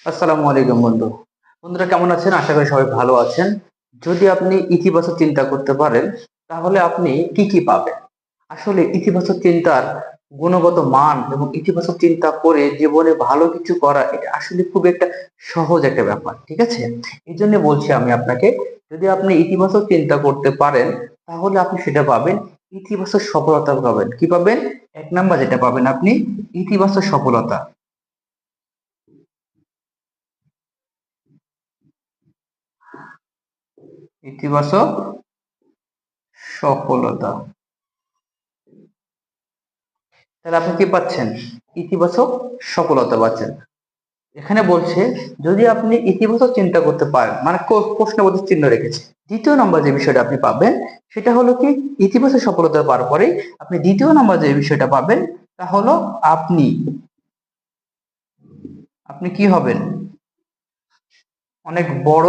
আসসালামু আলাইকুম বন্ধু। বন্ধুরা কেমন আছেন? আশা করি সবাই ভালো আছেন। যদি আপনি ইতিবাচক চিন্তা করতে পারেন, তাহলে আপনি কি কি পাবেন? আসলে ইতিবাচক চিন্তার গুণগত মান এবং ইতিবাচক চিন্তা করে জীবনে ভালো কিছু করা, এটা আসলে খুব একটা সহজ একটা ব্যাপার, ঠিক আছে? এই জন্য বলছি আমি আপনাকে, যদি আপনি ইতিবাচক চিন্তা করতে পারেন, তাহলে আপনি সেটা পাবেন, ইতিবাচক সফলতা পাবেন। কি পাবেন? এক নাম্বার যেটা পাবেন আপনি, ইতিবাচক সফলতা। ইতিবাচক সফলতা। তাহলে আপনি কি পাচ্ছেন? ইতিবাচক সফলতা পাচ্ছেন। এখানে বলছে, যদি আপনি ইতিবাচক চিন্তা করতে পারেন মানে প্রশ্নবোধক চিহ্ন রেখেছে। দ্বিতীয় নম্বর যে বিষয়টা আপনি পাবেন, সেটা হলো কি, ইতিবাচক সফলতা পাওয়ার পরে আপনি দ্বিতীয় নম্বর যে বিষয়টা পাবেন, তা হলো আপনি। আপনি কি হবেন? অনেক বড়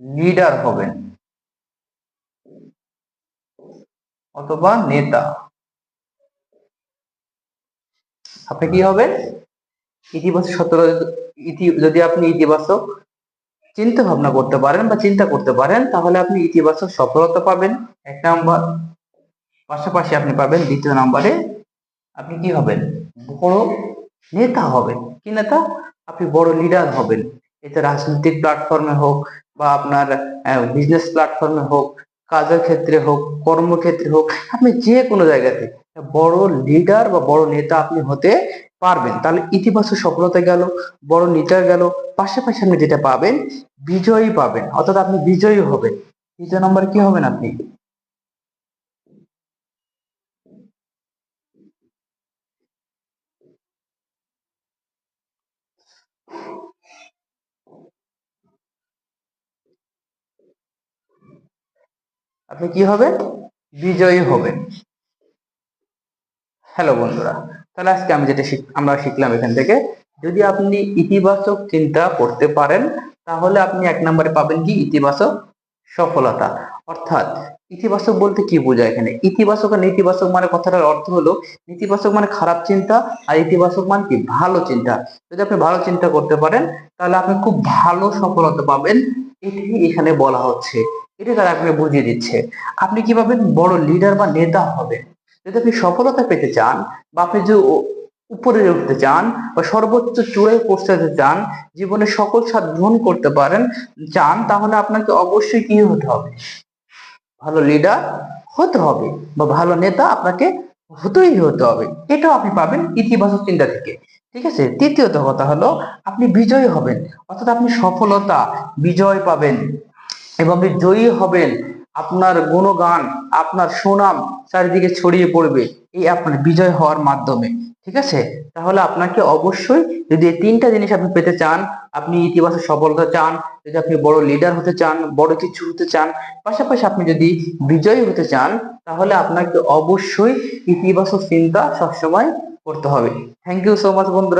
লিডার হবেন। অথবা নেতা। আপনি কি হবেন? ইতিবাচক সতর ইতি, যদি আপনি ইতিবাচক চিন্তা ভাবনা করতে পারেন বা চিন্তা করতে পারেন, তাহলে আপনি ইতিবাচক সফলতা পাবেন। এক নাম্বার। পাশাপাশি আপনি পাবেন দ্বিতীয় নাম্বারে আপনি কি হবেন? বড় নেতা হবেন। কি নেতা? আপনি বড় লিডার হবেন। এতে রাজনৈতিক প্ল্যাটফর্মে হোক বা আপনার বিজনেস প্ল্যাটফর্মে হোক, কাজের ক্ষেত্রে হোক, কর্মক্ষেত্রে হোক, আপনি যে কোনো জায়গাতে বড় লিডার বা বড় নেতা আপনি হতে পারবেন। তাহলে ইতিবাচক সফলতা গেল, বড় লিডার গেল, পাশাপাশি আপনি যেটা পাবেন, বিজয়ী পাবেন। অর্থাৎ আপনি বিজয়ী হবেন। তৃতীয় নম্বর কি হবেন আপনি? আপনি কি হবেন? বিজয়ী হবেন। হ্যালো বন্ধুরা, তাহলে আজকে আমি যেটা আমরা শিখলাম এখান থেকে, যদি আপনি ইতিবাচক চিন্তা করতে পারেন, তাহলে আপনি এক নম্বরে পাবেন কি? ইতিবাচক সফলতা। অর্থাৎ, ইতিবাচক বলতে কি বোঝায় এখানে? ইতিবাচক আর নেতিবাচক মানে কথাটার অর্থ হলো, নেতিবাচক মানে খারাপ চিন্তা, আর ইতিবাচক মানে কি? ভালো চিন্তা। যদি আপনি ভালো চিন্তা করতে পারেন, তাহলে আপনি খুব ভালো সফলতা পাবেন। এটাই এখানে বলা হচ্ছে। এটা তারা আপনাকে বুঝিয়ে দিচ্ছে। আপনি কি পাবেন বড় লিডার বা নেতা হবেন? যদি আপনি সফলতা পেতে চান বা আপনি যে উপরে উঠতে চান বা সর্বোচ্চ চূড়ায় পৌঁছাতে চান, জীবনে সকল গ্রহণ করতে পারেন, চান, তাহলে আপনাকে অবশ্যই কি হতে হবে? ভালো লিডার হতে হবে বা ভালো নেতা আপনাকে হতেই হতে হবে। এটাও আপনি পাবেন ইতিবাচক চিন্তা থেকে। ঠিক আছে? তৃতীয়ত কথা হলো, আপনি বিজয়ী হবেন। অর্থাৎ আপনি সফলতা, বিজয় পাবেন। এবং আপনি জয়ী হবেন, আপনার গুণগান, আপনার সুনাম চারিদিকে ছড়িয়ে পড়বে। এই আপনার বিজয় হওয়ার মাধ্যমে, ঠিক আছে? তাহলে আপনাকে অবশ্যই যদি এই তিনটা জিনিস আপনি পেতে চান, আপনি ইতিবাচক সফলতা চান, যদি আপনি বড় লিডার হতে চান, বড় কিছু হতে চান, পাশাপাশি আপনি যদি বিজয়ী হতে চান, তাহলে আপনাকে অবশ্যই ইতিবাচক চিন্তা সবসময় করতে হবে। থ্যাংক ইউ সো মাচ বন্ধুরা।